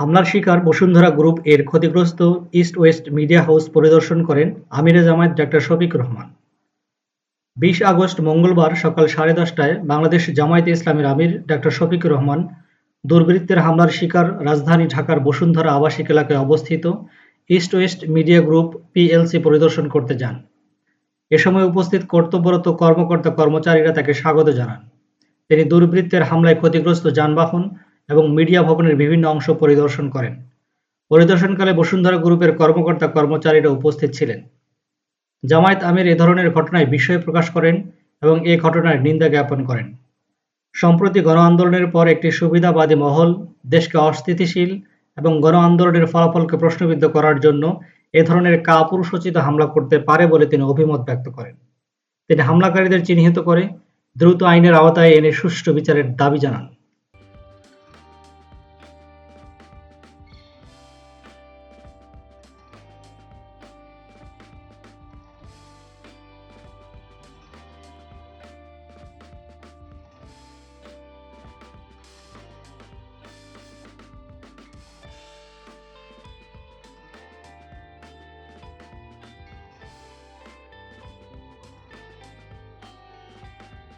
হামলার শিকার বসুন্ধরা গ্রুপ এর ক্ষতিগ্রস্ত ইস্ট ওয়েস্ট মিডিয়া হাউস পরিদর্শন করেন আমিরে জামায়াত ডাক্তার শফিক রহমান। বিশ আগস্ট মঙ্গলবার সকাল সাড়ে দশটায় বাংলাদেশ জামায়াতে ইসলামের আমির ডাক্তার শফিকুর রহমান দুর্বৃত্তের হামলার শিকার রাজধানী ঢাকার বসুন্ধরা আবাসিক এলাকায় অবস্থিত east west media group PLC পরিদর্শন করতে যান। এ সময় উপস্থিত কর্তব্যরত কর্মকর্তা কর্মচারীরা তাকে স্বাগত জানান। তিনি দুর্বৃত্তের হামলায় ক্ষতিগ্রস্ত যানবাহন এবং মিডিয়া ভবনের বিভিন্ন অংশ পরিদর্শন করেন। পরিদর্শনকালে বসুন্ধরা গ্রুপের কর্মকর্তা কর্মচারীরা উপস্থিত ছিলেন। জামায়াত আমির এ ধরনের ঘটনায় বিস্ময় প্রকাশ করেন এবং এ ঘটনার নিন্দা জ্ঞাপন করেন। সম্প্রতি গণ আন্দোলনের পর একটি সুবিধাবাদী মহল দেশকে অস্থিতিশীল এবং গণ আন্দোলনের ফলাফলকে প্রশ্নবিদ্ধ করার জন্য এ ধরনের কাপুরুষোচিত হামলা করতে পারে বলে তিনি অভিমত ব্যক্ত করেন। তিনি হামলাকারীদের চিহ্নিত করে দ্রুত আইনের আওতায় এনে সুষ্ঠু বিচারের দাবি জানান।